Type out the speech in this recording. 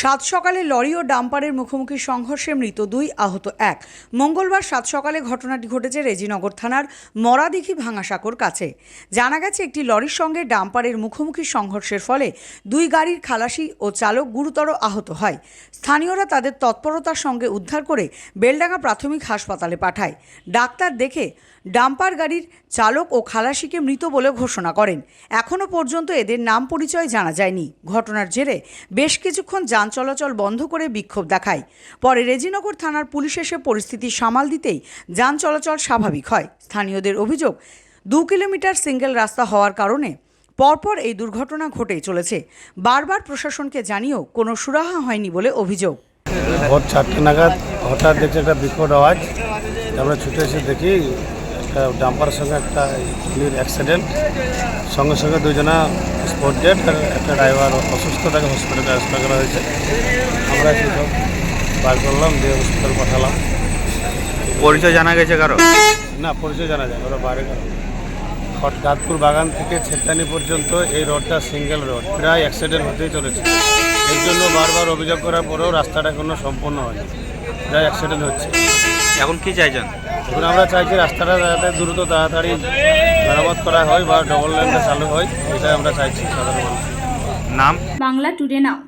সাত সকালে লরি ও ডাম্পারের মুখোমুখি সংঘর্ষে মৃত দুই, আহত এক। মঙ্গলবার সাত সকালে ঘটনাটি ঘটেছে রেজিনগর থানার মরাদিঘি ভাঙাসাঁকোর কাছে। জানা গেছে, একটি লরির সঙ্গে ডাম্পারের মুখোমুখি সংঘর্ষের ফলে দুই গাড়ির খালাসি ও চালক গুরুতর আহত হয়। স্থানীয়রা তাদের তৎপরতার সঙ্গে উদ্ধার করে বেলডাঙ্গা প্রাথমিক হাসপাতালে পাঠায়। ডাক্তার দেখে ডাম্পার গাড়ির চালক ও খালাসিকে মৃত বলে ঘোষণা করেন। এখনও পর্যন্ত এদের নাম পরিচয় জানা যায়নি। ঘটনার জেরে বেশ কিছুক্ষণ যান চলাচল বন্ধ করে বিক্ষোভ দেখায়। পরে রেজিনগর থানার পুলিশ এসে পরিস্থিতি সামাল দিতেই যান চলাচল স্বাভাবিক হয়। স্থানীয়দের অভিযোগ, দু কিলোমিটার সিঙ্গেল রাস্তা হওয়ার কারণে পরপর এই দুর্ঘটনা ঘটেই চলেছে। বারবার প্রশাসনকে জানিয়েও কোনো সুরাহা হয়নি বলে অভিযোগ। ভোর চারটে নাগাদ হঠাৎ দেখছি একটা বিকট আওয়াজ। আমরা ছুটে এসে দেখি একটা ডাম্পারের সঙ্গে একটা অ্যাক্সিডেন্ট সঙ্গে সঙ্গে দুজনা স্পট ডেট আর একটা ড্রাইভার অসুস্থ তাকে হসপিটালে ট্রান্সফার করা হয়েছে। আমরা সেসব বার করলাম দিয়ে হসপিটাল পাঠালাম। পরিচয় জানা গেছে কারও? না পরিচয় জানা যায় ওরা বাইরে কারও দাঁতপুর বাগান থেকে ছেতানি পর্যন্ত এই রোডটা সিঙ্গেল রোড প্রায় অ্যাক্সিডেন্ট হতেই চলেছে। এর জন্য বারবার অভিযোগ করার পরেও রাস্তাটা এখনও সম্পূর্ণ হয়নি। প্রায় অ্যাক্সিডেন্ট হচ্ছে। এখন কি চাইছেন? এখন আমরা চাইছি রাস্তাটা যাতে দ্রুত তাড়াতাড়ি মেরামত করা হয় বা ডবল লাইনটা চালু হয় এটাই আমরা চাইছি সাধারণ মানুষ নাম? বাংলা টুডে নাও